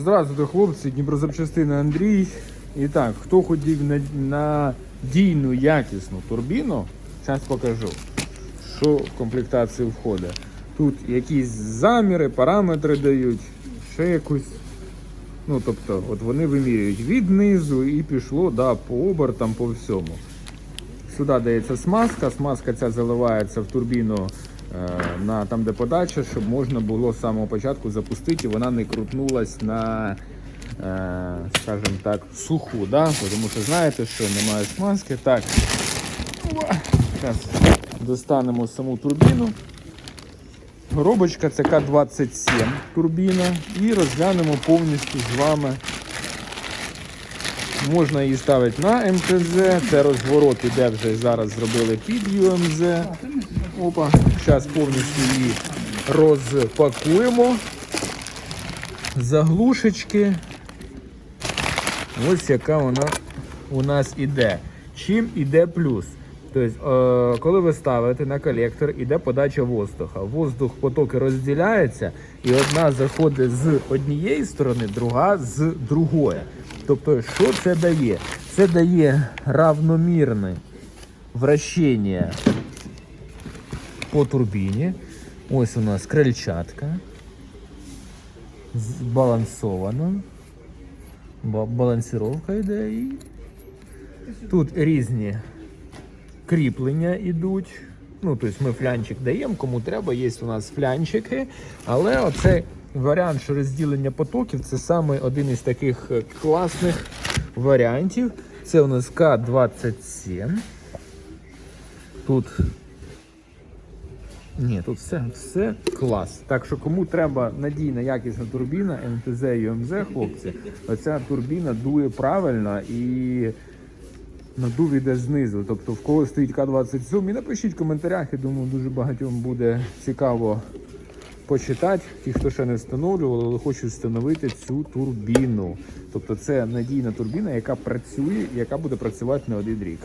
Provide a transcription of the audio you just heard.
Здравствуйте, хлопці, Дніпрозапчастини Андрій. І так, хто хотів на, на дійну якісну турбіну, зараз покажу, що в комплектацію входить. Тут якісь заміри, параметри дають, ще якусь. Ну, тобто, от вони вимірюють від низу і пішло да, по обертам, по всьому. Сюди дається смазка, смазка ця заливається в турбіну на там, де подача, щоб можна було з самого початку запустити, і вона не крутнулась на, е, скажімо так, суху. Да? Тому що знаєте, що немає смазки. Так, зараз достанемо саму турбіну. Коробочка ЦК-27 турбіна і розглянемо повністю з вами Можна її ставити на МТЗ, це розворот іде вже зараз зробили під ЮМЗ. Опа, зараз повністю її розпакуємо. Заглушечки. Ось яка вона у нас іде. Чим іде плюс? Тобто, е, коли ви ставите на колектор, іде подача воздуха. Воздух потоки розділяються, і одна заходить з однієї сторони, друга з другої. Тобто, що це дає? Це дає равномірне вращення по турбіні. Ось у нас крильчатка. Збалансовано. Ба- Балансировка йде і тут різні кріплення йдуть. Ну, тобто ми флянчик даємо, кому треба, є у нас флянчики. Але оцей варіант, що розділення потоків, це саме один із таких класних варіантів. Це у нас К27. Тут. Ні, тут все, все клас. Так що кому треба надійна якісна турбіна, МТЗ і ЮМЗ, хлопці, оця турбіна дує правильно і надув іде знизу. Тобто в кого стоїть К27, і напишіть в коментарях, я думаю, дуже багатьом буде цікаво почитати. Ті, хто ще не встановлювали, але хочуть встановити цю турбіну. Тобто це надійна турбіна, яка працює, яка буде працювати не один рік.